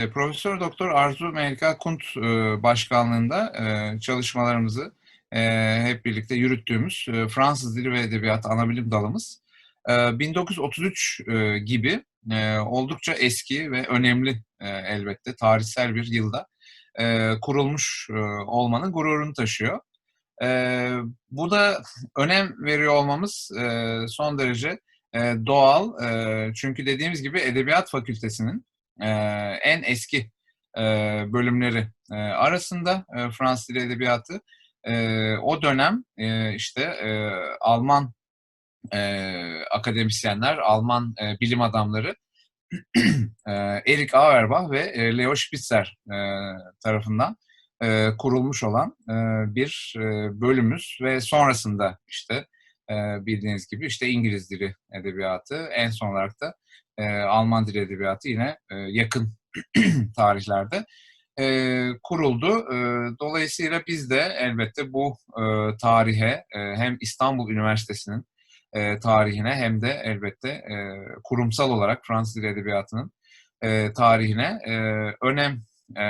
E, Profesör Doktor Arzu Melika Kunt e, başkanlığında e, çalışmalarımızı hep birlikte yürüttüğümüz Fransız Dili ve Edebiyatı Anabilim Dalımız 1933 gibi oldukça eski ve önemli elbette tarihsel bir yılda kurulmuş olmanın gururunu taşıyor. Bu da önem veriyor olmamız son derece doğal çünkü dediğimiz gibi Edebiyat Fakültesinin e, en eski e, bölümleri e, arasında e, Fransız Dili Edebiyatı. E, o dönem e, işte e, Alman e, akademisyenler, Alman e, bilim adamları e, Erik Auerbach ve e, Leo Spitzer e, tarafından e, kurulmuş olan e, bir e, bölümümüz ve sonrasında işte e, bildiğiniz gibi işte İngiliz dili edebiyatı en son olarak da e, Alman dili edebiyatı yine e, yakın tarihlerde e, kuruldu. E, dolayısıyla biz de elbette bu e, tarihe e, hem İstanbul Üniversitesi'nin e, tarihine hem de elbette e, kurumsal olarak Fransız Dili Edebiyatı'nın e, tarihine e, önem e,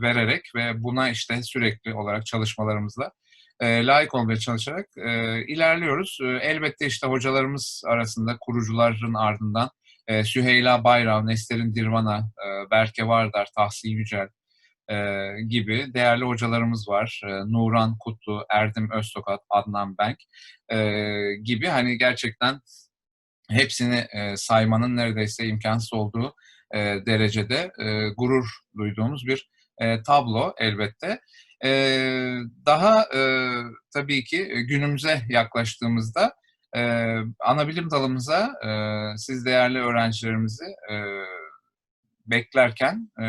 vererek ve buna işte sürekli olarak çalışmalarımızla e, layık olmaya çalışarak e, ilerliyoruz. E, elbette işte hocalarımız arasında kurucuların ardından e, Süheyla Bayram, Neslerin Dirvan'a, e, Berke Vardar, Tahsin Yücel e, gibi değerli hocalarımız var. E, Nuran Kutlu, Erdim Öztokat, Adnan Benk e, gibi hani gerçekten hepsini e, saymanın neredeyse imkansız olduğu e, derecede e, gurur duyduğumuz bir e, tablo elbette. E, daha e, tabii ki günümüze yaklaştığımızda e, ana bilim dalımıza e, siz değerli öğrencilerimizi e, beklerken e,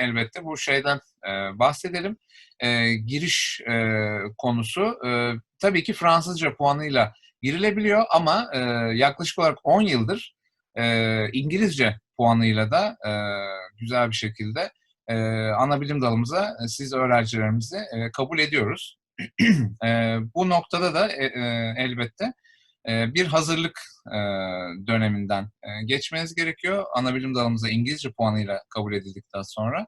elbette bu şeyden e, bahsedelim. E, giriş e, konusu e, tabii ki Fransızca puanıyla girilebiliyor ama e, yaklaşık olarak 10 yıldır e, İngilizce puanıyla da e, güzel bir şekilde e, ana bilim dalımıza e, siz öğrencilerimizi e, kabul ediyoruz. e, bu noktada da e, e, elbette bir hazırlık e, döneminden e, geçmeniz gerekiyor. Ana bilim dalımıza İngilizce puanıyla kabul edildikten sonra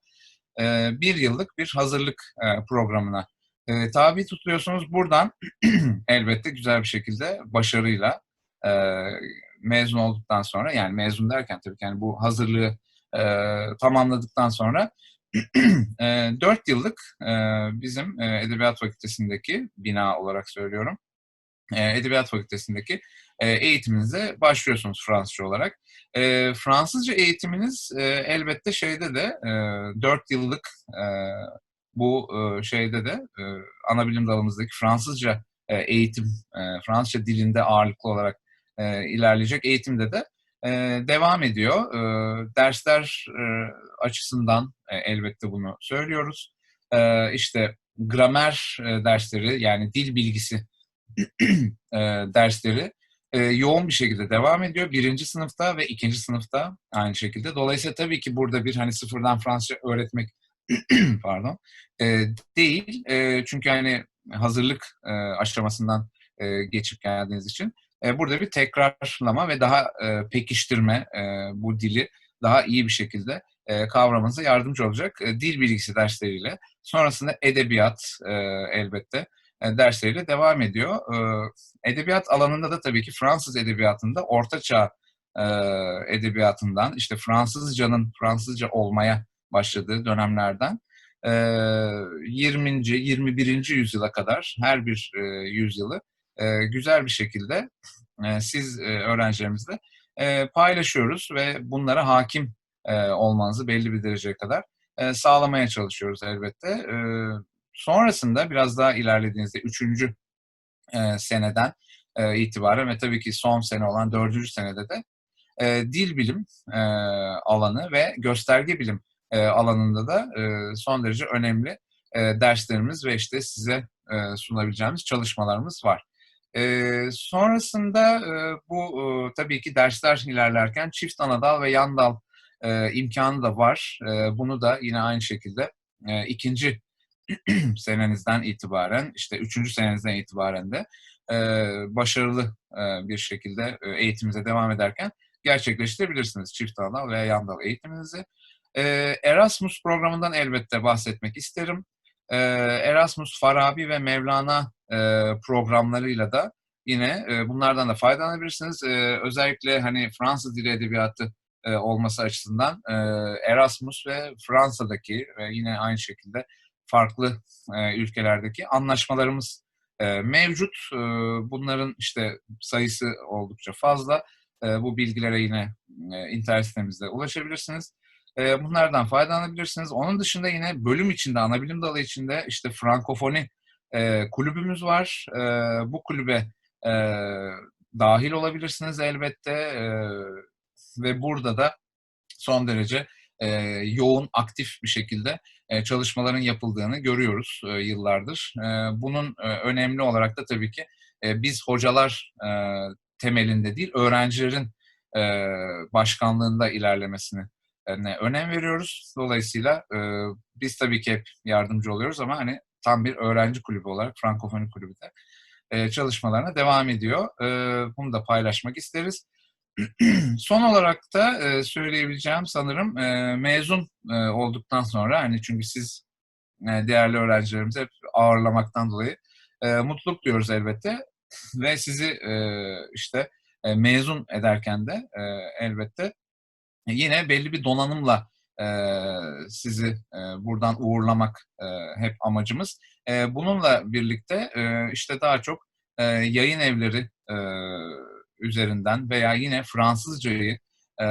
e, bir yıllık bir hazırlık programına tabi tutuyorsunuz. Buradan elbette güzel bir şekilde başarıyla mezun olduktan sonra yani mezun derken tabii ki yani bu hazırlığı tamamladıktan sonra e, 4 yıllık bizim Edebiyat Fakültesindeki bina olarak söylüyorum. E, Edebiyat Fakültesindeki e, eğitiminize başlıyorsunuz Fransızca olarak. E, Fransızca eğitiminiz elbette şeyde de e, 4 yıllık bu şeyde de e, ana bilim dalımızdaki Fransızca eğitim, Fransızca dilinde ağırlıklı olarak ilerleyecek eğitimde de devam ediyor. Dersler açısından elbette bunu söylüyoruz. E, işte gramer dersleri yani dil bilgisi e, dersleri e, yoğun bir şekilde devam ediyor. Birinci sınıfta ve ikinci sınıfta aynı şekilde. Dolayısıyla tabii ki burada bir hani sıfırdan Fransızca öğretmek pardon e, değil. E, çünkü hani hazırlık e, aşamasından e, geçip geldiğiniz için e, burada bir tekrarlama ve daha e, pekiştirme e, bu dili daha iyi bir şekilde e, kavramanıza yardımcı olacak e, dil bilgisi dersleriyle. Sonrasında edebiyat e, elbette dersleriyle devam ediyor. E, edebiyat alanında da tabii ki Fransız edebiyatında Orta Çağ e, edebiyatından işte Fransızcanın Fransızca olmaya başladığı dönemlerden 20. 21. yüzyıla kadar her bir yüzyılı güzel bir şekilde siz öğrencilerimizle paylaşıyoruz ve bunlara hakim olmanızı belli bir dereceye kadar sağlamaya çalışıyoruz elbette. Sonrasında biraz daha ilerlediğinizde üçüncü seneden itibaren ve tabii ki son sene olan dördüncü senede de dil bilim alanı ve gösterge bilim alanında da son derece önemli derslerimiz ve işte size sunabileceğimiz çalışmalarımız var. sonrasında bu tabii ki dersler ilerlerken çift anadal ve yan dal imkanı da var. bunu da yine aynı şekilde ikinci senenizden itibaren, işte üçüncü senenizden itibaren de e, başarılı e, bir şekilde e, eğitiminize devam ederken gerçekleştirebilirsiniz çift anal veya yan dal eğitiminizi. E, Erasmus programından elbette bahsetmek isterim. E, Erasmus, Farabi ve Mevlana e, programlarıyla da yine e, bunlardan da faydalanabilirsiniz. E, özellikle hani Fransız dili edebiyatı e, olması açısından e, Erasmus ve Fransa'daki ve yine aynı şekilde farklı e, ülkelerdeki anlaşmalarımız e, mevcut. E, bunların işte sayısı oldukça fazla. E, bu bilgilere yine e, internet sitemizde ulaşabilirsiniz. E, bunlardan faydalanabilirsiniz. Onun dışında yine bölüm içinde, ana bilim dalı içinde işte Frankofoni e, kulübümüz var. E, bu kulübe e, dahil olabilirsiniz elbette. E, ve burada da son derece e, yoğun, aktif bir şekilde e, çalışmaların yapıldığını görüyoruz e, yıllardır. E, bunun e, önemli olarak da tabii ki e, biz hocalar e, temelinde değil, öğrencilerin e, başkanlığında ilerlemesini ne önem veriyoruz. Dolayısıyla e, biz tabii ki hep yardımcı oluyoruz ama hani tam bir öğrenci kulübü olarak Frankofoni Kulübü de e, çalışmalarına devam ediyor. E, bunu da paylaşmak isteriz. Son olarak da e, söyleyebileceğim sanırım e, mezun e, olduktan sonra hani çünkü siz e, değerli öğrencilerimizi hep ağırlamaktan dolayı e, mutluluk duyuyoruz elbette ve sizi e, işte e, mezun ederken de e, elbette yine belli bir donanımla e, sizi e, buradan uğurlamak e, hep amacımız. E, bununla birlikte e, işte daha çok e, yayın evleri e, üzerinden veya yine Fransızcayı e,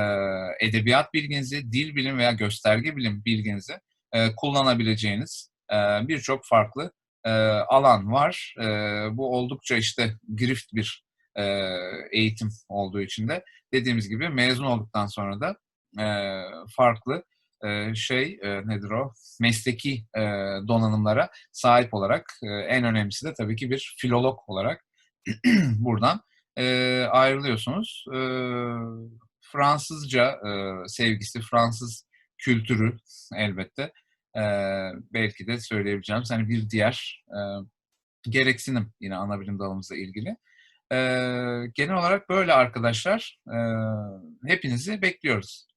edebiyat bilginizi, dil bilim veya gösterge bilim bilginizi e, kullanabileceğiniz e, birçok farklı e, alan var. E, bu oldukça işte grift bir e, eğitim olduğu için de dediğimiz gibi mezun olduktan sonra da e, farklı e, şey e, nedir o mesleki e, donanımlara sahip olarak e, en önemlisi de tabii ki bir filolog olarak buradan e, ayrılıyorsunuz. E, Fransızca e, sevgisi, Fransız kültürü elbette e, belki de söyleyebileceğim hani bir diğer e, gereksinim yine ana bilim dalımızla ilgili. E, genel olarak böyle arkadaşlar. E, hepinizi bekliyoruz.